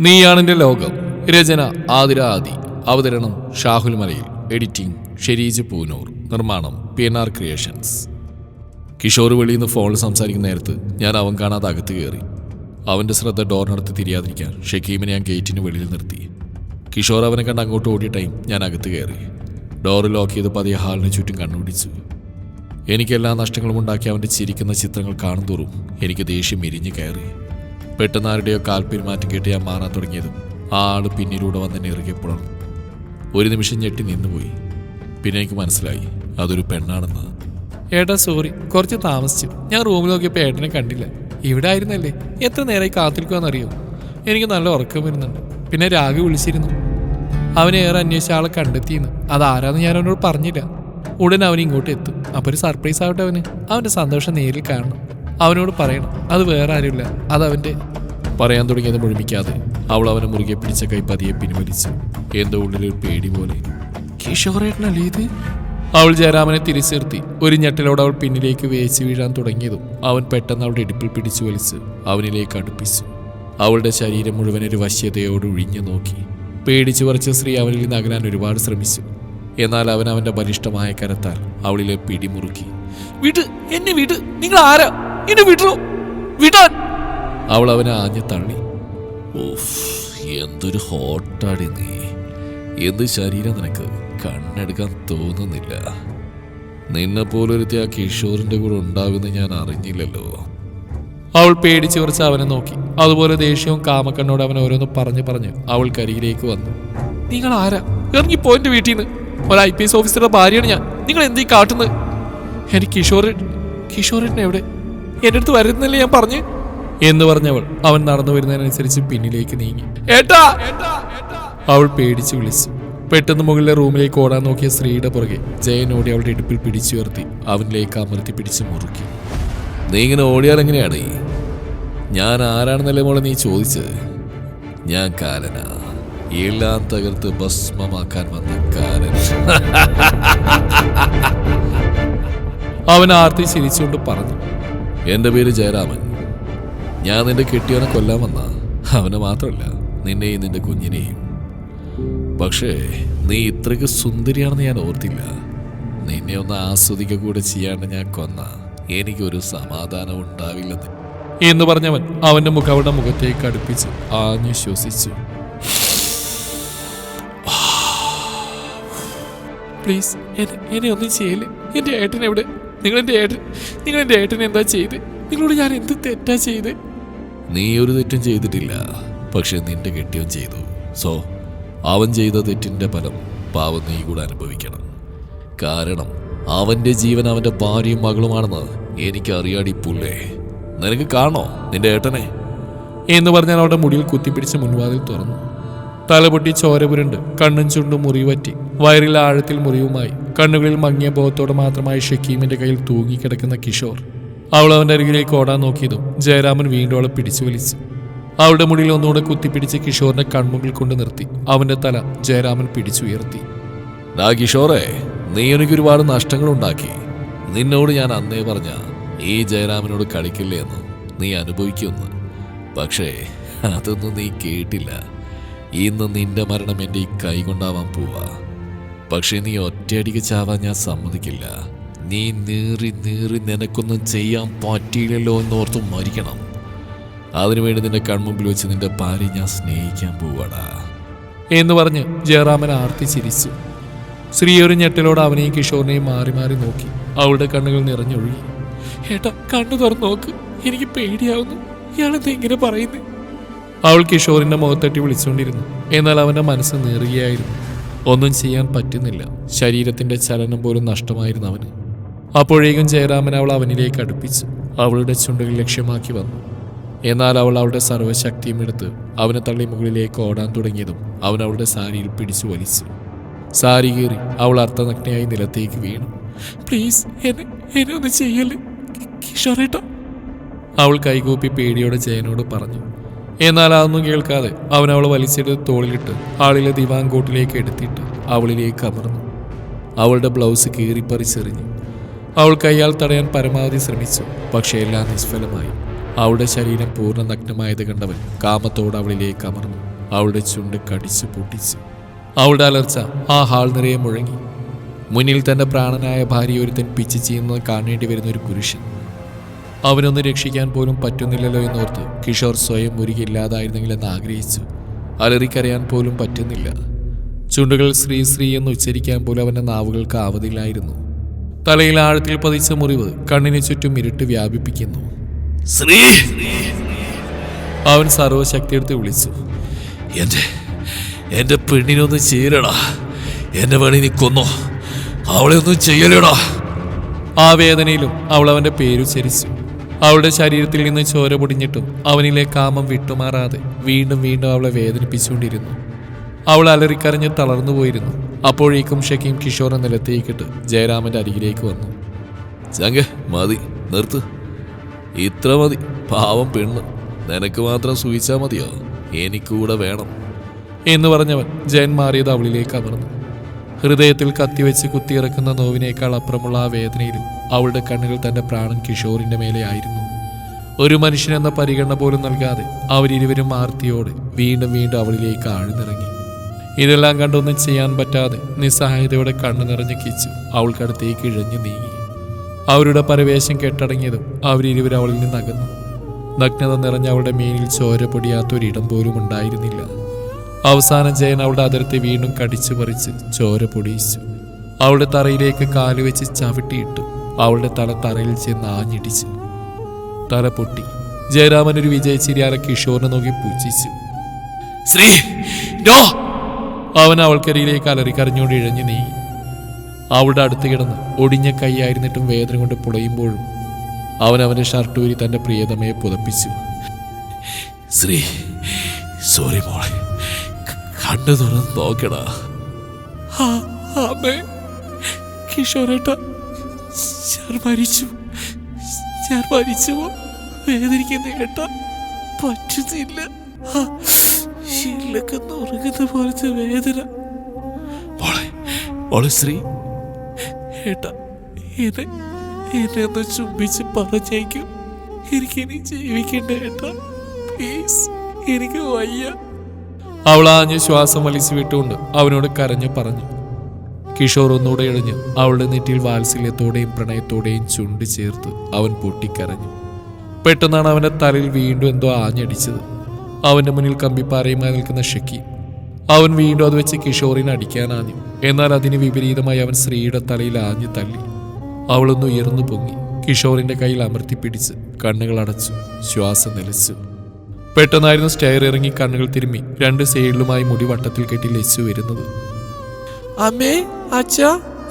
നീയാണെന്റെ ലോകം. രചന ആതിര അവതരണം ഷാഹുൽ മലയിൽ. എഡിറ്റിംഗ് ഷെരീജ് പൂനൂർ. നിർമ്മാണം P N R creations. Kishore വെളിയിൽ നിന്ന് ഫോണിൽ സംസാരിക്കുന്ന നേരത്ത് ഞാൻ അവൻ കാണാതെ അകത്ത് കയറി. അവന്റെ ശ്രദ്ധ ഡോറിനടുത്ത് തിരിയാതിരിക്കാൻ ഷക്കീമിനെ ഞാൻ ഗേറ്റിന് വെളിയിൽ നിർത്തി. കിഷോർ അവനെ കണ്ട് അങ്ങോട്ട് ഓടിയ ടൈം ഞാൻ അകത്ത് കയറി. ഡോറ് ലോക്ക് ചെയ്ത് പതിയെ ഹാളിന് ചുറ്റും കണ്ണുപിടിച്ചു. എനിക്ക് എല്ലാ നഷ്ടങ്ങളും ഉണ്ടാക്കി അവന്റെ ചിരിക്കുന്ന ചിത്രങ്ങൾ കാണുന്തോറും എനിക്ക് ദേഷ്യം എരിഞ്ഞു കയറി. പെട്ടെന്ന് ആരുടെയോ കാൽപ്പെരുമാറ്റം കേട്ട് ഞാൻ മാറാൻ തുടങ്ങിയതും. ആ ആൾ പിന്നിലൂടെ വന്നെന്നെ ഇറുകെ പുണർന്നു ഒരു നിമിഷം ഞെട്ടി നിന്നുപോയി. പിന്നെ എനിക്ക് മനസ്സിലായി അതൊരു പെണ്ണാണെന്ന്. ഏട്ടാ സോറി കുറച്ച് താമസിച്ചു. ഞാൻ റൂമിൽ നോക്കിയപ്പോൾ ഏട്ടനെ കണ്ടില്ല. ഇവിടെ ആയിരുന്നല്ലേ? എത്ര നേരമായി കാത്തിരിക്കുമെന്നറിയോ എനിക്ക് നല്ല ഉറക്കം വരുന്നുണ്ട്. പിന്നെ രാഗി വിളിച്ചിരുന്നു. അവനെ ഏറെ അന്വേഷിച്ച ആളെ കണ്ടെത്തിയെന്ന്. അതാരാന്ന് ഞാൻ അവനോട് പറഞ്ഞില്ല. ഉടൻ അവൻ ഇങ്ങോട്ട് എത്തും. അപ്പൊ ഒരു സർപ്രൈസ് ആവട്ടെ അവന്. അവന്റെ സന്തോഷം നേരിൽ കാണണം. അവനോട് പറയണം. അത് വേറെ ആരുമില്ല. അത് പറയാൻ തുടങ്ങിയത് മുഴുമിക്കാതെ അവൾ അവനെ മുറുകെ പിടിച്ച കൈ പതിയെ പിൻവലിച്ചു. എന്തോ ഉള്ളിലൊരു പേടി പോലെ. കിഷോറേട്ടനല്ലേ ഇത്? അവൾ ജയരാമനെ തിരിച്ചിർത്തി ഒരു ഞെട്ടലോടെ അവൾ പിന്നിലേക്ക് വേച്ച് വീഴാൻ തുടങ്ങിയതും അവൻ പെട്ടെന്ന് അവളുടെ ഇടുപ്പിൽ പിടിച്ചു വലിച്ച് അവനിലേക്ക് അടുപ്പിച്ചു. അവളുടെ ശരീരം മുഴുവൻ ഒരു വശ്യതയോട് ഒഴിഞ്ഞു നോക്കി. പേടിച്ചു പറിച്ച സ്ത്രീ അവനിൽ നിന്ന് അകലാൻ ഒരുപാട് ശ്രമിച്ചു. എന്നാൽ അവൻ അവന്റെ ബലിഷ്ടമായ കരത്താൽ അവളിലെ പിടിമുറുക്കി വിട് എന്നെ വിട്. നിങ്ങൾ ആരാ എന്നെ വിടോ. വിടാൻ. അവൾ അവനെ ആഞ്ഞു തള്ളി. എന്തൊരു ഹോട്ടാടി നീ. എന്ത് ശരീരം നിനക്ക്? കണ്ണെടുക്കാൻ തോന്നുന്നില്ല. നിന്നെ പോലൊരുത്തി ആ കിഷോറിന്റെ കൂടെ ഉണ്ടാവുമെന്ന് ഞാൻ അറിഞ്ഞില്ലല്ലോ. അവൾ പേടിച്ച് കുറച്ച് അവനെ നോക്കി. അതുപോലെ ദേഷ്യവും കാമക്കണ്ണോട് അവൻ ഓരോന്ന് പറഞ്ഞു പറഞ്ഞു അവൾ കരിയിലേക്ക് വന്നു. നിങ്ങൾ ആരാ? ഇറങ്ങി പോയിന്റ് വീട്ടിൽ നിന്ന്. ഒരു ഐ പി എസ് ഓഫീസറുടെ ഭാര്യയാണ് ഞാൻ. നിങ്ങൾ എന്തീ കാട്ടുന്നത്? എനിക്ക് കിഷോർ കിഷോറിനെ എവിടെ? എന്റെ അടുത്ത് വരുന്നില്ല ഞാൻ പറഞ്ഞു? എന്ന് പറഞ്ഞവൾ അവൻ നടന്നു വരുന്നതിനനുസരിച്ച് പിന്നിലേക്ക് നീങ്ങി. ഏട്ടാ! അവൾ പേടിച്ച് വിളിച്ചു. പെട്ടെന്ന് മുകളിലെ റൂമിലേക്ക് ഓടാൻ നോക്കിയ സ്ത്രീയുടെ പുറകെ ജയൻ ഓടി അവളുടെ ഇടുപ്പിൽ പിടിച്ചുയർത്തി അവനിലേക്ക് അമർത്തി പിടിച്ച് മുറുക്കി. നീ ഇങ്ങനെ ഓടിയാൽ എങ്ങനെയാണ്? ഞാൻ ആരാണെന്നല്ലേ മോളെ നീ ചോദിച്ചത്? ഞാൻ കാലനാ എല്ലാം തകർത്ത് ഭസ്മമാക്കാൻ വന്ന കാലൻ അവൻ ആർത്തി ചിരിച്ചുകൊണ്ട് പറഞ്ഞു. എന്റെ പേര് ജയരാമൻ. ഞാൻ നിന്റെ കെട്ടിയവനെ കൊല്ലാൻ വന്ന. അവനെ മാത്രമല്ല നിന്നെയും നിന്റെ കുഞ്ഞിനെയും. പക്ഷേ നീ ഇത്രയ്ക്ക് സുന്ദരിയാണെന്ന് ഞാൻ ഓർത്തില്ല. നിന്നെ ഒന്ന് ആസ്വദിക്കുക കൂടെ ചെയ്യാണ്ട് ഞാൻ കൊന്ന. എനിക്കൊരു സമാധാനം ഉണ്ടാവില്ലെന്ന്. എന്ന് പറഞ്ഞവൻ അവന്റെ മുഖം അവളുടെ മുഖത്തേക്ക് അടുപ്പിച്ച് ആഞ്ഞു ശ്വസിച്ചു. പ്ലീസ് എന്നെ ഒന്നും ചെയ്യില്ല? എന്റെ ഏട്ടൻ എന്റെ ഏട്ടൻ നിങ്ങളെന്റെ ഏട്ടനെ ഏട്ടൻ എന്താ ചെയ്ത്? നിങ്ങളോട് ഞാൻ എന്ത് തെറ്റാ ചെയ്ത്? നീ ഒരു തെറ്റും ചെയ്തിട്ടില്ല പക്ഷെ നിന്റെ കെട്ടിയവൻ ചെയ്തു. സോ അവൻ ചെയ്ത തെറ്റിന്റെ ഫലം പാവം നീ കൂടെ അനുഭവിക്കണം. കാരണം അവന്റെ ജീവൻ അവന്റെ ഭാര്യയും മകളുമാണെന്ന് എനിക്ക് അറിയാടി പുല്ലേ നിനക്ക് കാണോ നിന്റെ ഏട്ടനെ? എന്ന് പറഞ്ഞാൽ അവളുടെ മുടിയിൽ കുത്തിപ്പിടിച്ച് മുൻവാതിൽ തുറന്നു. തലപൊട്ടി ചോര പുരണ്ട് കണ്ണും ചുണ്ടും മുറിവറ്റി വയറിൽ ആഴത്തിൽ മുറിവുമായി. കണ്ണുകളിൽ മങ്ങിയ ബോധത്തോടെ മാത്രമായി ഷക്കീമിന്റെ കയ്യിൽ തൂങ്ങിക്കിടക്കുന്ന കിഷോർ. അവൾ അവന്റെ അരികിലേക്ക് ഓടാൻ നോക്കിയതും ജയരാമൻ വീണ്ടും അവളെ പിടിച്ചു വലിച്ചു. അവളുടെ മുടിയിൽ ഒന്നുകൂടെ കുത്തിപ്പിടിച്ച് കിഷോറിനെ കൺമുമ്പിൽ കൊണ്ട് നിർത്തി. അവന്റെ തല ജയരാമൻ പിടിച്ചുയർത്തി. ഡാ കിഷോറെ നീ എനിക്ക് ഒരുപാട് നഷ്ടങ്ങൾ ഉണ്ടാക്കി നിന്നോട് ഞാൻ അന്നേ പറഞ്ഞ ഈ ജയരാമനോട് കളിക്കില്ലേ എന്ന് നീ അനുഭവിക്കുമെന്ന്. പക്ഷേ അതൊന്നും നീ കേട്ടില്ല. ഇന്ന് നിന്റെ മരണം എന്റെ ഈ കൈ കൊണ്ടാവാൻ പോവാ. പക്ഷെ നീ ഒറ്റയടിക്ക് ചാവാൻ ഞാൻ സമ്മതിക്കില്ല. നീ നീറി നീറി നിനക്കൊന്നും ചെയ്യാൻ പറ്റിയില്ലല്ലോ എന്നോർത്ത് മരിക്കണം. അതിനുവേണ്ടി നിന്റെ കൺമുമ്പിൽ വെച്ച് നിന്റെ ഭാര്യ ഞാൻ സ്നേഹിക്കാൻ പോവാടാ. എന്ന് പറഞ്ഞ് ജയറാമൻ ആർത്തി ചിരിച്ചു ശ്രീ ഒരു ഞെട്ടലോട് അവനെയും കിഷോറിനെയും മാറി മാറി നോക്കി. അവളുടെ കണ്ണുകൾ നിറഞ്ഞൊഴുകി. ഏട്ടാ കണ്ണു തുറന്നു നോക്ക്. എനിക്ക് പേടിയാവുന്നു. ഇയാളെന്ത് ഇങ്ങനെ പറയുന്നു? അവൾ കിഷോറിന്റെ മുഖത്തട്ടി വിളിച്ചുകൊണ്ടിരുന്നു. എന്നാൽ അവന്റെ മനസ്സ് നേറുകയായിരുന്നു. ഒന്നും ചെയ്യാൻ പറ്റുന്നില്ല. ശരീരത്തിന്റെ ചലനം പോലും നഷ്ടമായിരുന്നു അവന്. അപ്പോഴേക്കും ജയരാമൻ അവൾ അവനിലേക്ക് അടുപ്പിച്ചു. അവളുടെ ചുണ്ടുകൾ ലക്ഷ്യമാക്കി വന്നു. എന്നാൽ അവൾ അവളുടെ സർവശക്തിയും എടുത്ത് അവനെ തള്ളി മുകളിലേക്ക് ഓടാൻ തുടങ്ങിയതും അവൻ അവളുടെ സാരിയിൽ പിടിച്ചു വലിച്ചു. സാരി കീറി അവൾ അർത്ഥനഗ്നയായി നിലത്തേക്ക് വീണു. പ്ലീസ് എന്നെ ഒന്ന് ചെയ്യല്ലേ? അവൾ കൈകൂപ്പി പേടിയോടെ ജയനോട് പറഞ്ഞു. എന്നാൽ അതൊന്നും കേൾക്കാതെ അവൻ അവളെ വലിച്ചെടുത്ത് തോളിലിട്ട് ആളിലെ ദിവാങ്കോട്ടിലേക്ക് എടുത്തിട്ട് അവളിലേക്ക് അമർന്നു. അവളുടെ ബ്ലൗസ് കീറിപ്പറിച്ചെറിഞ്ഞു അവൾ കയ്യാൽ തടയാൻ പരമാവധി ശ്രമിച്ചു പക്ഷേ എല്ലാം നിഷ്ഫലമായി. അവളുടെ ശരീരം പൂർണ നഗ്നമായത് കണ്ടവൻ കാമത്തോട് അവളിലേക്ക് അമർന്നു. അവളുടെ ചുണ്ട് കടിച്ചു പൊട്ടിച്ചു. അവളുടെ അലർച്ച ആ ഹാൾ നിറയെ മുഴങ്ങി. മുന്നിൽ തന്റെ പ്രാണനായ ഭാര്യ ഒരുത്തൻ പിച്ച് ചെയ്യുന്നത് കാണേണ്ടി വരുന്ന ഒരു പുരുഷൻ. അവനൊന്ന് രക്ഷിക്കാൻ പോലും പറ്റുന്നില്ലല്ലോ എന്നോർത്ത് കിഷോർ സ്വയം മുരുകില്ലാതായിരുന്നെങ്കിലെന്ന് ആഗ്രഹിച്ചു. അലറിക്കരയാൻ പോലും പറ്റുന്നില്ല. ചുണ്ടുകൾ ശ്രീ ശ്രീ എന്ന് ഉച്ചരിക്കാൻ പോലും അവന്റെ നാവുകൾക്ക് ആവതില്ലായിരുന്നു. തലയിൽ ആഴത്തിൽ പതിച്ച മുറിവ് കണ്ണിന് ചുറ്റും ഇരുട്ട് വ്യാപിപ്പിക്കുന്നു. ശ്രീ! അവൻ സർവശക്തിയെടുത്ത് വിളിച്ചു. എന്റെ എന്റെ പെണ്ണിനൊന്ന് ചെയ്യലടാ എന്നെ വേണി നീ കൊന്നോ. അവളെ ഒന്നും ചെയ്യലടാ. ആ വേദനയിലും അവൾ അവന്റെ പേരുച്ചരിച്ചു അവളുടെ ശരീരത്തിൽ നിന്ന് ചോര പൊടിഞ്ഞിട്ടും അവനിലെ കാമം വിട്ടുമാറാതെ വീണ്ടും വീണ്ടും അവളെ വേദനിപ്പിച്ചുകൊണ്ടിരുന്നു. അവൾ അലറിക്കരഞ്ഞ് തളർന്നു പോയിരുന്നു. അപ്പോഴേക്കും ഷക്കീം കിഷോർ നിലത്തേക്കിട്ട് ജയരാമന്റെ അരികിലേക്ക് വന്നു. ചങ്ക മതി നിർത്ത്. ഇത്ര മതി പാവം പെണ്ണ്. നിനക്ക് മാത്രം സൂചിച്ചാൽ മതിയോ? എനിക്കൂടെ വേണം. എന്ന് പറഞ്ഞവൻ ജയൻ മാറിയത് അവളിലേക്ക് അമർന്നു. ഹൃദയത്തിൽ കത്തിവെച്ച് കുത്തിയിറക്കുന്ന നോവിനേക്കാൾ അപ്പുറമുള്ള ആ വേദനയിലും അവളുടെ കണ്ണുകൾ തന്റെ പ്രാണൻ കിഷോറിന്റെ മേലെയായിരുന്നു ഒരു മനുഷ്യനെന്ന പരിഗണന പോലും നൽകാതെ അവരിരുവരും ആർത്തിയോടെ വീണ്ടും വീണ്ടും അവളിലേക്ക് ആഴ്ന്നിറങ്ങി. ഇതെല്ലാം കണ്ടൊന്നും ചെയ്യാൻ പറ്റാതെ നിസ്സഹായതയോടെ കണ്ണു നിറഞ്ഞ് കിച്ചു അവൾക്കടുത്തേക്ക് ഇഴഞ്ഞു നീങ്ങി. അവരുടെ പരവേശം കെട്ടടങ്ങിയതും അവരിരുവരും അവളിൽ നിന്ന് അകന്നു. നഗ്നത നിറഞ്ഞ അവളുടെ മീനിൽ ചോര പൊടിയാത്തൊരിടം പോലും ഉണ്ടായിരുന്നില്ല. അവസാനം ജയൻ അവളുടെ അതിർത്തി വീണ്ടും കടിച്ചു പറിച്ച് ചോര പൊടിയിച്ചു. അവളുടെ തറയിലേക്ക് കാലുവെച്ച് ചവിട്ടിയിട്ടു അവളുടെ തല തറയിൽ ചെന്ന് ആഞ്ഞിടിച്ചു. തല പൊട്ടി. ജയരാമൻ ഒരു വിജയച്ചിരിയാലെ കിഷോറിനെ നോക്കി പൂജിച്ചു ശ്രീ നോ അവൻ അവൾക്കരിയിലേക്ക് അലറി കരഞ്ഞുകൊണ്ട് ഇഴഞ്ഞു നീങ്ങി. അവളുടെ അടുത്ത് കിടന്ന് ഒടിഞ്ഞ കൈയായിരുന്നിട്ടും വേദന കൊണ്ട് പുളയുമ്പോഴും അവൻ അവന്റെ ഷർട്ട് ഊരി തന്റെ പ്രിയതമയെ പുതപ്പിച്ചു. ശ്രീ സോറി മോളെ. കണ്ടു കണ്ണു തുറന്ന് നോക്കണ. അമ്മേ. കിഷോറേട്ട. ഞാൻ മരിച്ചു. ഞാൻ മരിച്ചു. വേദനിക്കുന്ന കേട്ട പറ്റുന്നില്ല. ശീലൊക്കെ നുറുകുന്ന പോലത്തെ വേദന. മോളെ മോളെ ശ്രീ. ഏട്ടാ എന്നെ എന്നെ ഒന്ന് ചുംബിച്ച് പറഞ്ഞേക്കും. എനിക്കിനി ജീവിക്കണ്ട ഏട്ടാ. പ്ലീസ് എനിക്ക് വയ്യ. അവൾ ആഞ്ഞ് ശ്വാസം വലിച്ചു വിട്ടുകൊണ്ട് അവനോട് കരഞ്ഞു പറഞ്ഞു. കിഷോർ ഒന്നുകൂടെ എഴിഞ്ഞ് അവളുടെ നെറ്റിയിൽ വാത്സല്യത്തോടെയും പ്രണയത്തോടെയും ചുണ്ടി ചേർത്ത് അവൻ പൊട്ടിക്കരഞ്ഞു. പെട്ടെന്നാണ് അവന്റെ തലയിൽ വീണ്ടും എന്തോ ആഞ്ഞടിച്ചത്. അവന്റെ മുന്നിൽ കമ്പിപ്പാറയുമായി നിൽക്കുന്ന ഷക്കി. അവൻ വീണ്ടും അത് വെച്ച് കിഷോറിനെ അടിക്കാനാഞ്ഞു എന്നാൽ അതിന് വിപരീതമായി അവൻ ശ്രീയുടെ തലയിൽ ആഞ്ഞു തള്ളി. അവളൊന്ന് ഉയർന്നു പൊങ്ങി. കിഷോറിന്റെ കയ്യിൽ അമർത്തിപ്പിടിച്ച് കണ്ണുകൾ അടച്ചു ശ്വാസം നിലച്ചു. പെട്ടെന്നായിരുന്നു സ്റ്റെയർ ഇറങ്ങി കണ്ണുകൾ തിരുമ്മി രണ്ട് സൈഡിലുമായി മുടി വട്ടത്തിൽ കെട്ടി ലച്ചു വരുന്നത്. അമ്മേ അച്ഛ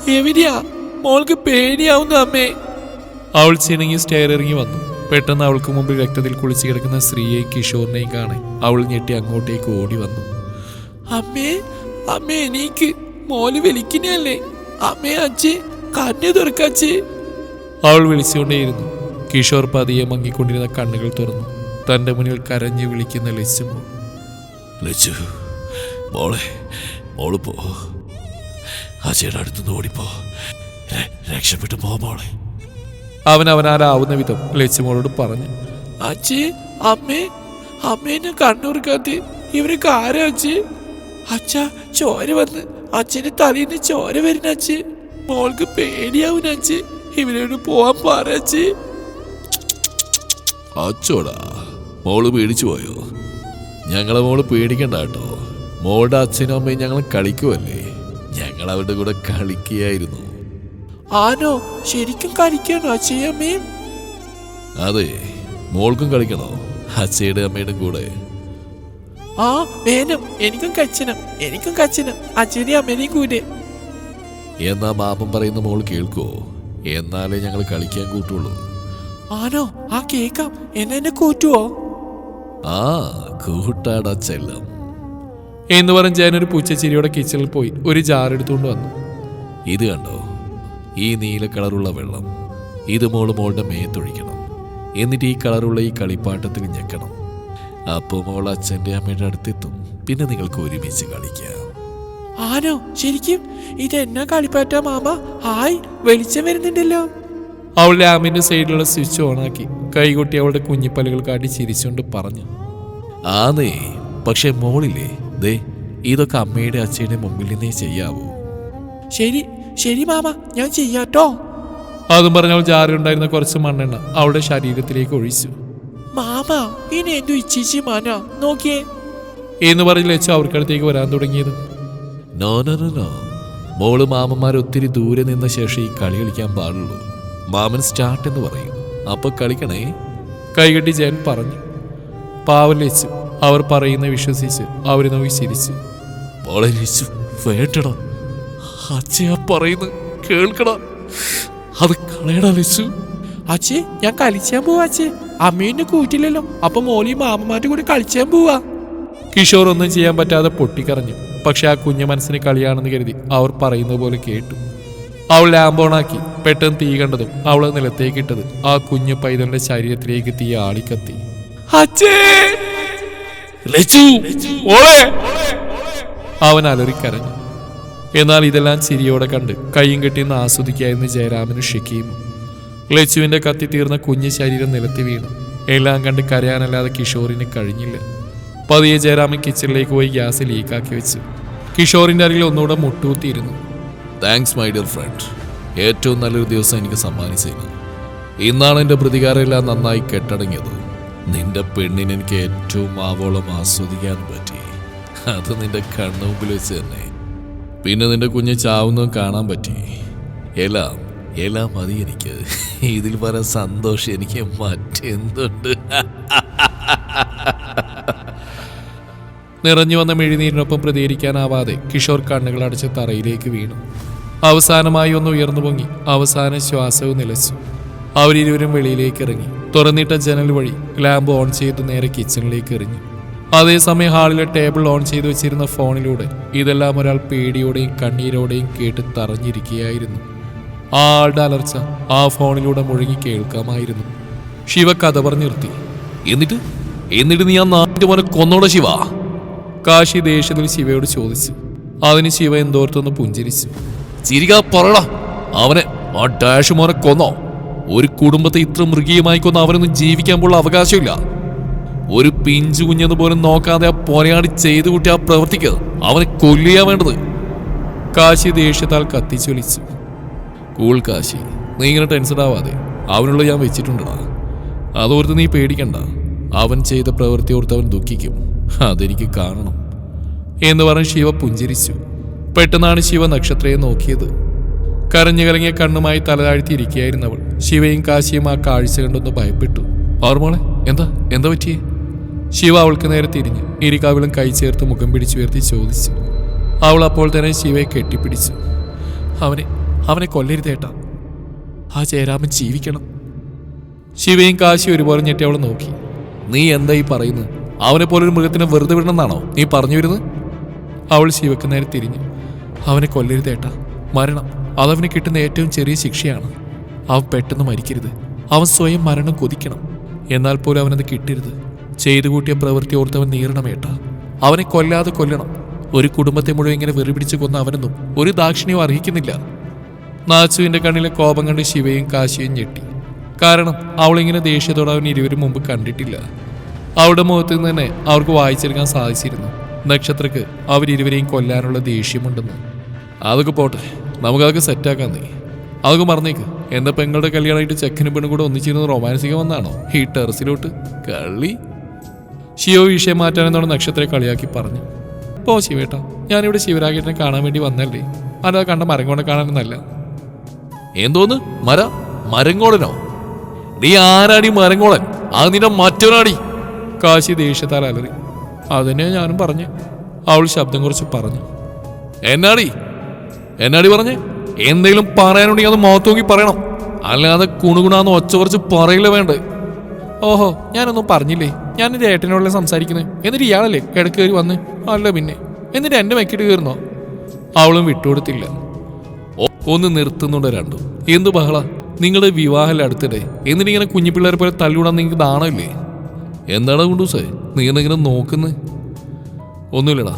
എവിടെയാ? മോൾക്ക് പേടിയാവുന്നു അമ്മേ. അവൾ ചിണങ്ങി സ്റ്റെയർ ഇറങ്ങി വന്നു. പെട്ടെന്ന് അവൾക്ക് മുമ്പിൽ രക്തത്തിൽ കുളിച്ചു കിടക്കുന്ന സ്ത്രീയെയും കിഷോറിനെയും കാണാൻ അവൾ ഞെട്ടി അങ്ങോട്ടേക്ക് ഓടി വന്നു. അമ്മേ അമ്മേ എനിക്ക് മോൽ വലിക്കുന്നല്ലേ അമ്മേ അച്ഛേ കണ്ണു തുറക്കച്ചേ അവൾ വിളിച്ചുകൊണ്ടേയിരുന്നു. കിഷോർ പതിയെ മങ്ങിക്കൊണ്ടിരുന്ന കണ്ണുകൾ തുറന്നു. തന്റെ മുന്നിൽ കരഞ്ഞു വിളിക്കുന്ന ലച്ചു ലച്ചു മോളെ മോൾ പോ. അജയുടെ അടുത്തുനിന്ന് ഓടിപ്പോ. രക്ഷപ്പെട്ട് രക്ഷപ്പെട്ടു പോ മോളെ. അവൻ അവനാലാവുന്ന വിധം ലച്ചുമോളോട് പറഞ്ഞു. അച്ഛേ അമ്മേ അമ്മേനെ കണ്ണുറുക്കാത്തി ഇവരൊക്കെ ആരാ അച്ഛേ അച്ഛ ചോര വന്ന് അച്ഛന്റെ തലയിൽ ചോര വരുന്ന അച്ഛേ മോൾക്ക് പേടിയാവുന്ന അച്ഛേ ഇവരോട് പോവാൻ പറ അച്ഛേ അച്ചോടാ മോൾ പേടിച്ചു പോയോ? ഞങ്ങളെ മോൾ പേടിക്കണ്ട കേട്ടോ. മോളുടെ അച്ഛനും അമ്മയും ഞങ്ങൾ കളിക്കുമല്ലേ ഞങ്ങൾ അവരുടെ കൂടെ കളിക്കുകയായിരുന്നു. ആനോ ശരിക്കും കളിക്കാനോ അച്ഛയും അമ്മയും അതെ മോൾക്കും കളിക്കണോ? അച്ഛയുടെ അമ്മയുടെ കൂടെ. ആ വേണം എനിക്കും കച്ചനും എനിക്കും കച്ചനും അച്ഛനെയും അമ്മേനെയും കൂടെ. എന്നാ മാപ്പൻ പറയുന്ന മോൾ കേൾക്കോ? എന്നാലേ ഞങ്ങൾ കളിക്കാൻ കൂട്ടുള്ളൂ. ആനോ ആ കേക്കാം എന്നെ എന്നെ കൂട്ടുവോ? ആ കൂട്ടാടാ ചെല്ലം. എന്ന് പറഞ്ഞ് ഞാൻ ഒരു പൂച്ചച്ചിരിയോടെ കിച്ചണിൽ പോയി ഒരു ജാർ എടുത്തുകൊണ്ട് വന്നു. ഇത് കണ്ടോ? ഈ നീല കളറുള്ള വെള്ളം. ഇത് മോൾ മോളുടെ മേത്തൊഴിക്കണം. എന്നിട്ട് ഈ കളറുള്ള ഈ കളിപ്പാട്ടത്തിൽ ഞെക്കണം. അപ്പോൾ മോൾ അച്ഛന്റെ അമ്മയുടെ അടുത്തെത്തും. പിന്നെ നിങ്ങൾക്ക് ഒരുമിച്ച് കളിക്കാം. ആനോ ശരിക്കും? ഇത് എന്നാ കളിപ്പാറ്റ മാമ? ഹായ് വെളിച്ചം വരുന്നുണ്ടല്ലോ. അവൾ ലാമ്പിന്റെ സൈഡിലുള്ള സ്വിച്ച് ഓണാക്കി കൈകൊട്ടി അവളുടെ കുഞ്ഞിപ്പല്ലുകൾ കാട്ടി ചിരിച്ചുകൊണ്ട് പറഞ്ഞു. ആന്നേ പക്ഷെ മോളില്ലേ? ദേ ഇതൊക്കെ അമ്മയുടെ അച്ഛയുടെ മുമ്പിൽ നിന്നേ ചെയ്യാവൂ. ശരി ശരി മാമ ഞാൻ ചെയ്യാട്ടോ അതും പറഞ്ഞവൾ ജാറിയുണ്ടായിരുന്ന കുറച്ച് മണ്ണെണ്ണ അവളുടെ ശരീരത്തിലേക്ക് ഒഴിച്ചു. മാമ ഇനി എന്തു ഇച്ചിച്ചി മാന നോക്കിയേ. എന്ന് പറഞ്ഞ് ലച്ച അവർക്കടുത്തേക്ക് വരാൻ തുടങ്ങിയത്? No no no no. മോൾ മാമന്മാർ ഒത്തിരി ദൂരെ നിന്ന ശേഷം ഈ കളി കളിക്കാൻ പാടുള്ളൂ. മാമൻ സ്റ്റാർട്ട് എന്ന് പറയും. അപ്പൊ കളിക്കണേ. കൈകെട്ടി ജയൻ പറഞ്ഞു. പാവം ലച്ചു. അവർ പറയുന്ന വിശ്വസിച്ച് അവരെ നോക്കി ചിരിച്ചു. വളരെ രച്ചു വേട്ടടാ അച്ഛയാ പറയുന്നത് കേൾക്കടാ. അത് കളയടാ ലച്ചു അച്ഛേ ഞാൻ കളിച്ചാൻ പോവാ അച്ഛേ. അമ്മേനെ കൂറ്റില്ലല്ലോ. അപ്പൊ മോലി മാമമാരുടെ കൂടെ കളിച്ചാൻ പോവാ. കിഷോർ ഒന്നും ചെയ്യാൻ പറ്റാതെ പൊട്ടിക്കറഞ്ഞു പക്ഷെ ആ കുഞ്ഞു മനസ്സിന് കളിയാണെന്ന് കരുതി അവർ പറയുന്ന പോലെ കേട്ടു. അവൾ ലാമ്പോണാക്കി പെട്ടെന്ന് തീ കണ്ടതും അവൾ നിലത്തേക്കിട്ടത് ആ കുഞ്ഞു പൈതലിന്റെ ശരീരത്തിലേക്ക് തീ ആളിക്കത്തി. അച്ഛേ! അവൻ അലറിക്കരഞ്ഞു. എന്നാൽ ഇതെല്ലാം ചിരിയോടെ കണ്ട് കയ്യും കെട്ടിന്ന് ആസ്വദിക്കായിരുന്നു ജയരാമനും ഷിക്കിയും ലച്ചുവിന്റെ കത്തി തീർന്ന കുഞ്ഞു ശരീരം നിലത്തി വീണു. എല്ലാം കണ്ട് കരയാനല്ലാതെ കിഷോറിന് കഴിഞ്ഞില്ല. പതിയെ ജയരാമൻ കിച്ചണിലേക്ക് പോയി ഗ്യാസ് ലീക്കാക്കി വെച്ചു. കിഷോറിന്റെ അരികിൽ ഒന്നുകൂടെ മുട്ടുകുത്തിയിരുന്നു. താങ്ക്സ് മൈ ഡിയർ ഫ്രണ്ട് ഏറ്റവും നല്ലൊരു ദിവസം എനിക്ക് സമ്മാനിച്ചതിന്. ഇന്നാണ് എന്റെ പ്രതികാരം എല്ലാം നന്നായി കെട്ടടങ്ങിയത്. നിന്റെ പെണ്ണിന് എനിക്ക് ഏറ്റവും ആവോളം ആസ്വദിക്കാൻ പറ്റി. അത് നിന്റെ കണ്ണു മുമ്പിൽ വെച്ച് തന്നെ. പിന്നെ നിന്റെ കുഞ്ഞ് ചാവുന്നതും കാണാൻ പറ്റി. എല്ലാം എല്ലാം മതി എനിക്ക്. ഇതിൽ പല സന്തോഷം എനിക്ക് മറ്റെന്തുണ്ട്? നിറഞ്ഞു വന്ന മെഴുനീരിനൊപ്പം പ്രതികരിക്കാനാവാതെ കിഷോർ കണ്ണുകൾ അടച്ച് തറയിലേക്ക് വീണു. അവസാനമായി ഒന്ന് ഉയർന്നു പൊങ്ങി. അവസാന ശ്വാസവും നിലച്ചു. അവരിരുവരും വെളിയിലേക്ക് ഇറങ്ങി തുറന്നിട്ട ജനൽ വഴി ലാമ്പ് ഓൺ ചെയ്ത് നേരെ കിച്ചണിലേക്ക് എറിഞ്ഞു. അതേസമയം ഹാളിലെ ടേബിൾ ഓൺ ചെയ്തു വെച്ചിരുന്ന ഫോണിലൂടെ ഇതെല്ലാം ഒരാൾ പേടിയോടെയും കണ്ണീരോടെയും കേട്ട് തറഞ്ഞിരിക്കുകയായിരുന്നു. ആ ആളുടെ അലർച്ച ആ ഫോണിലൂടെ മുഴങ്ങി കേൾക്കാമായിരുന്നു. ശിവ കഥ പറഞ്ഞു നിർത്തി. എന്നിട്ട്? എന്നിട്ട് നീ ആ നാട്ടിന്റെ മോനെ കൊന്നോടെ ശിവ? കാശി ദേഷ്യത്തിൽ ശിവയോട് ചോദിച്ചു. അതിന് ശിവ എന്തോർത്തൊന്ന് പുഞ്ചിരിച്ചു. ചിരിക പറടാ. അവനെ ആ ഡാഷ് മോനെ കൊന്നോ. ഒരു കുടുംബത്തെ ഇത്ര മൃഗീയമായി കൊന്ന അവനൊന്നും ജീവിക്കാൻ പോലുള്ള അവകാശമില്ല. ഒരു പിഞ്ചു കുഞ്ഞെന്ന് പോലും നോക്കാതെ ആ പോരയാടി ചെയ്തു കൂട്ടി ആ പ്രവർത്തിക്ക് അവനെ കൊല്ലിയാ വേണ്ടത്. കാശി ദേഷ്യത്താൽ കത്തിച്ചൊലിച്ചു കൂൾ കാശി നീ ഇങ്ങനെ ടെൻഷൻ ആവാതെ. അവനുള്ള ഞാൻ വെച്ചിട്ടുണ്ടടാ. അതോർത്ത് നീ പേടിക്കണ്ട. അവൻ ചെയ്ത പ്രവൃത്തി ഓർത്ത് അവൻ ദുഃഖിക്കും. അതെനിക്ക് കാണണം. എന്ന് പറഞ്ഞ് ശിവ പുഞ്ചിരിച്ചു. പെട്ടെന്നാണ് ശിവ നക്ഷത്രയെ നോക്കിയത്. കരഞ്ഞു കലങ്ങിയ കണ്ണുമായി തലതാഴ്ത്തിയിരിക്കുകയായിരുന്നു അവൾ. ശിവയും കാശിയും ആ കാഴ്ച കണ്ടൊന്ന് ഭയപ്പെട്ടു. ഓർമ്മോളെ എന്താ? എന്താ പറ്റിയെ? ശിവ അവൾക്ക് നേരെ തിരിഞ്ഞ് ഇരിക്കാവിളും കൈ ചേർത്ത് മുഖം പിടിച്ചു ഉയർത്തി ചോദിച്ചു. അവൾ അപ്പോൾ തന്നെ ശിവയെ കെട്ടിപ്പിടിച്ചു. അവനെ അവനെ കൊല്ലരുതേട്ടാ ആ ജയരാമൻ ജീവിക്കണം. ശിവയും കാശി ഒരുപോലെ ഞെട്ടി അവളെ നോക്കി. നീ എന്താ ഈ പറയുന്നത്? അവനെ പോലൊരു മൃഗത്തിനെ വെറുതെ വിടണമെന്നാണോ നീ പറഞ്ഞു വരുന്നത്? അവൾ ശിവക്ക് നേരെ തിരിഞ്ഞു. അവനെ കൊല്ലരുതേട്ടാ മരണം. അതവന് കിട്ടുന്ന ഏറ്റവും ചെറിയ ശിക്ഷയാണ്. അവൻ പെട്ടെന്ന് മരിക്കരുത്. അവൻ സ്വയം മരണം കൊതിക്കണം. എന്നാൽ പോലും അവനത് കിട്ടരുത്. ചെയ്തു കൂട്ടിയ പ്രവൃത്തി ഓർത്തവൻ ഏട്ട. അവനെ കൊല്ലാതെ കൊല്ലണം. ഒരു കുടുംബത്തെ മുഴുവൻ ഇങ്ങനെ വെറുപിടിച്ച് കൊന്ന അവനൊന്നും ഒരു ദാക്ഷിണ്യം അർഹിക്കുന്നില്ല. നാച്ചുവിന്റെ കണ്ണിലെ കോപം കണ്ട് ശിവയും കാശിയും ഞെട്ടി. കാരണം അവളിങ്ങനെ ദേഷ്യത്തോടെ അവൻ ഇരുവരും മുമ്പ് കണ്ടിട്ടില്ല. അവളുടെ മുഖത്ത് നിന്ന് തന്നെ അവർക്ക് വായിച്ചെടുക്കാൻ സാധിച്ചിരുന്നു. നക്ഷത്രക്ക് അവരിരുവരെയും കൊല്ലാനുള്ള ദേഷ്യമുണ്ടെന്ന്. അതൊക്കെ പോട്ടെ. നമുക്കതൊക്കെ സെറ്റാക്കാൻ നീ. അതൊക്കെ മറന്നേക്ക്. എന്റെ പെങ്ങളുടെ കല്യാണമായിട്ട് ചെക്കനും പെണ്ണും കൂടെ ഒന്നിച്ചിരുന്നത് റൊമാൻസിക വന്നാണോ? ഈ ടെറസിലോട്ട്. കളി. ശിവ വിഷയം മാറ്റാനെന്നാണ് നക്ഷത്രയെ കളിയാക്കി പറഞ്ഞു പോ ശിവേട്ടാ ഞാനിവിടെ ശിവരാഗേട്ടനെ കാണാൻ വേണ്ടി വന്നല്ലേ. അല്ലാതെ കണ്ട മരം കൊണ്ട് കാണാനൊന്നല്ല. എന്തോന്ന്? മര? മരങ്ങോളനോ? നീ ആരാടി മരങ്ങോളൻ? ആ നിന്റെ മറ്റൊരാടി. കാശി ദേഷ്യത്താൽ അലറി. അതിനെ ഞാനും പറഞ്ഞു. അവൾ ശബ്ദം കുറച്ച് പറഞ്ഞു. എന്നാടി? എന്നാടി പറഞ്ഞേ? എന്തെങ്കിലും പറയാനുണ്ടെങ്കിൽ അത് മുഖത്ത് നോക്കി പറയണം. അല്ലാതെ കുണുകുണാന്ന് ഒച്ച കുറച്ച് പറയില്ല വേണ്ടേ. ഓഹോ ഞാനൊന്നും പറഞ്ഞില്ലേ? ഞാൻ എന്റെ ഏട്ടനോടല്ലേ സംസാരിക്കുന്നത് എന്നിട്ട് ഇയാളല്ലേ ഇടയ്ക്ക് കയറി വന്ന് അല്ല പിന്നെ എന്നിട്ട് എന്റെ മെക്കിട്ട് കയറുന്നോ? അവളും വിട്ടുകൊടുത്തില്ല. ഒന്ന് നിർത്തുന്നുണ്ട് രണ്ടും. എന്ത് ബഹള? നിങ്ങളുടെ വിവാഹമല്ല അടുത്തിടെ? എന്നിട്ട് ഇങ്ങനെ കുഞ്ഞു പിള്ളേരെ പോലെ തല്ലിവിടാൻ നിങ്ങൾക്ക് നാണമില്ലേ? എന്താണ് കുണ്ടൂസേ നീ എന്നിങ്ങനെ നോക്കുന്നത് ഒന്നുമില്ലടാ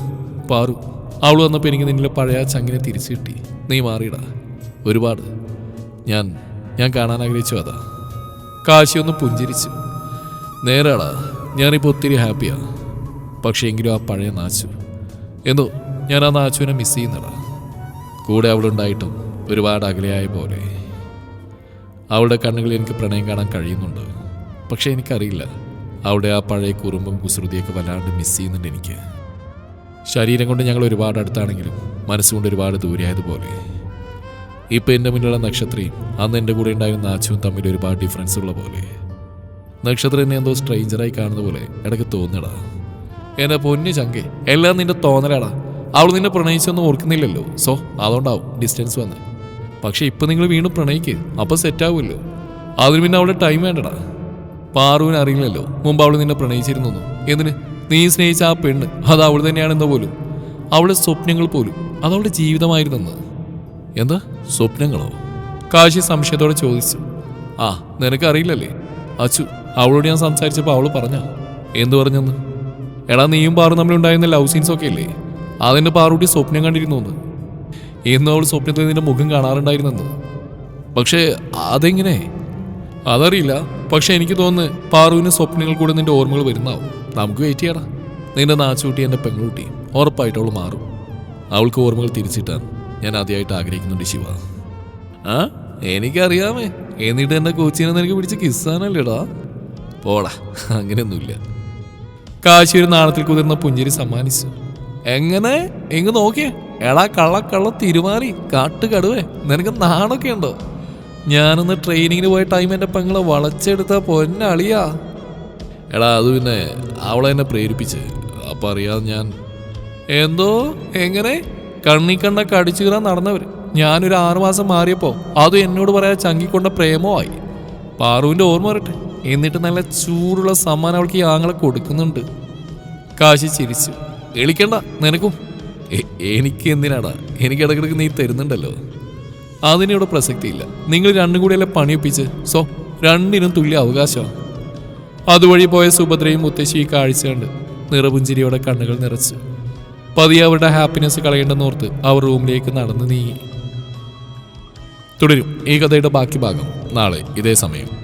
പാറു. അവൾ വന്നപ്പോൾ എനിക്ക് നിന്നിലെ പഴയ ചങ്ങിനെ തിരിച്ചു കിട്ടി. നീ മാറിയിടാ. ഒരുപാട്. ഞാൻ ഞാൻ കാണാൻ ആഗ്രഹിച്ചു അതാ. കാശി ഒന്ന് പുഞ്ചിരിച്ചു. നേരാടാ ഞാനിപ്പോൾ ഒത്തിരി ഹാപ്പിയാ. പക്ഷേ എങ്കിലും ആ പഴയ നാച്ചു. എന്തോ ഞാൻ ആ നാച്ചുവിനെ മിസ് ചെയ്യുന്നടാ. കൂടെ അവളുണ്ടായിട്ടും ഒരുപാട് അകലെയായ പോലെ. അവളുടെ കണ്ണുകളിൽ എനിക്ക് പ്രണയം കാണാൻ കഴിയുന്നുണ്ട്. പക്ഷേ എനിക്കറിയില്ല അവിടെ ആ പഴയ കുറുമ്പും കുസൃതിയൊക്കെ വല്ലാണ്ട് മിസ് ചെയ്യുന്നുണ്ട് എനിക്ക്. ശരീരം കൊണ്ട് ഞങ്ങൾ ഒരുപാട് അടുത്താണെങ്കിലും മനസ്സുകൊണ്ട് ഒരുപാട് ദൂരെയായതുപോലെ. ഇപ്പം എന്റെ മുന്നിലുള്ള നക്ഷത്രയും അന്ന് എന്റെ കൂടെ ഉണ്ടായിരുന്ന നാച്ചുവും തമ്മിൽ ഒരുപാട് ഡിഫറൻസ് ഉള്ള പോലെ. നക്ഷത്രം എന്നെ എന്തോ സ്ട്രേഞ്ചറായി കാണുന്ന പോലെ ഇടയ്ക്ക് തോന്നടാ എന്നെ പൊന്നു ചങ്കെ എല്ലാം നിന്റെ തോന്നലാടാ. അവൾ നിന്നെ പ്രണയിച്ചൊന്നും ഓർക്കുന്നില്ലല്ലോ. സോ അതുകൊണ്ടാവും ഡിസ്റ്റൻസ് വന്ന്. പക്ഷെ ഇപ്പം നിങ്ങൾ വീണ്ടും പ്രണയിക്ക് അപ്പം സെറ്റാവുമല്ലോ അതിന് പിന്നെ അവളുടെ ടൈം വേണ്ടടാ. പാറുവിന് അറിയില്ലല്ലോ. മുമ്പ് അവൾ നിന്നെ പ്രണയിച്ചിരുന്നു എന്തിന്? നീ സ്നേഹിച്ച ആ പെണ്ണ് അത് അവൾ തന്നെയാണെന്ന് പോലും. അവളുടെ സ്വപ്നങ്ങൾ പോലും അതവളുടെ ജീവിതമായിരുന്നെന്ന്. എന്താ? സ്വപ്നങ്ങളോ? കാശി സംശയത്തോടെ ചോദിച്ചു. ആ നിനക്കറിയില്ലല്ലേ? അച്ചു അവളോട് ഞാൻ സംസാരിച്ചപ്പോൾ അവൾ പറഞ്ഞ. എന്തു പറഞ്ഞെന്ന്? എടാ നീയും പാറും തമ്മിലുണ്ടായിരുന്ന ലവ് സീൻസ് ഒക്കെ ഇല്ലേ? അതെന്നെ പാറൂട്ടി സ്വപ്നം കണ്ടിരുന്നു എന്നും അവൾ സ്വപ്നത്തിൽ നിന്റെ മുഖം കാണാറുണ്ടായിരുന്നെന്ന്. പക്ഷേ അതെങ്ങനെ? അതറിയില്ല. പക്ഷെ എനിക്ക് തോന്നുന്നു പാറുവിന് സ്വപ്നങ്ങൾ കൂടെ നിന്റെ ഓർമ്മകൾ വരുന്നാവും. നമുക്ക് വെയിറ്റ് ചെയ്യണം നിന്റെ നാച്ചുകൂട്ടി എന്റെ പെൺകുട്ടി. ഉറപ്പായിട്ട് അവൾ മാറും. അവൾക്ക് ഓർമ്മകൾ തിരിച്ചിട്ടാൻ ഞാൻ ആദ്യമായിട്ട് ആഗ്രഹിക്കുന്നുണ്ട് ശിവ. ആ എനിക്കറിയാമേ. എന്നിട്ട് എന്നെ കോച്ചിനെ നിനക്ക് പിടിച്ച് കിസ്സാനല്ലേടാ? പോടാ അങ്ങനെയൊന്നുമില്ല. കാശി ഒരു നാണത്തിൽ കുതിർന്ന പുഞ്ചിരി സമ്മാനിച്ചു. എങ്ങനെ? എങ്ങ് നോക്കിയേ. എടാ കള്ള കള്ള തിരുമാറി കാട്ട് കടുവേ നിനക്ക് നാണൊക്കെ ഉണ്ടോ? ഞാനൊന്ന് ട്രെയിനിങ്ങിന് പോയ ടൈം എന്റെ പെങ്ങളെ വളച്ചെടുത്ത പൊന്നളിയാ. എടാ അത് പിന്നെ അവളെ എന്നെ പ്രേരിപ്പിച്ച്. അപ്പം അറിയാതെ ഞാൻ എന്തോ? എങ്ങനെ? കണ്ണി കണ്ട കടിച്ചു കീറാൻ നടന്നവർ ഞാനൊരു ആറുമാസം മാറിയപ്പോൾ അത് എന്നോട് പറയാൻ ചങ്കിക്കൊണ്ട പ്രേമോ ആയി. പാറുവിന്റെ ഓർമ്മ വരട്ടെ. എന്നിട്ട് നല്ല ചൂടുള്ള സമ്മാനം അവൾക്ക് ആങ്ങളെ കൊടുക്കുന്നുണ്ട്. കാശി ചിരിച്ചു. എളിക്കണ്ട നിനക്കും. എനിക്ക് എന്തിനാടാ? എനിക്ക് ഇടക്കിടക്ക് നീ തരുന്നുണ്ടല്ലോ. അതിനിവിടെ പ്രസക്തിയില്ല. നിങ്ങൾ രണ്ടും കൂടിയല്ലേ പണിയൊപ്പിച്ച് സോ രണ്ടിനും തുല്യ അവകാശമാണ്. അതുവഴി പോയ സുഭദ്രയും മുത്തശ്ശി ഈ കാഴ്ച കണ്ട് നിറപുഞ്ചിരിയോടെ കണ്ണുകൾ നിറച്ചു. പതിയെ അവരുടെ ഹാപ്പിനെസ് കളയേണ്ടെന്നോർത്ത് അവർ റൂമിലേക്ക് നടന്നു നീങ്ങി. തുടരും ഈ കഥയുടെ ബാക്കി ഭാഗം നാളെ ഇതേ സമയം.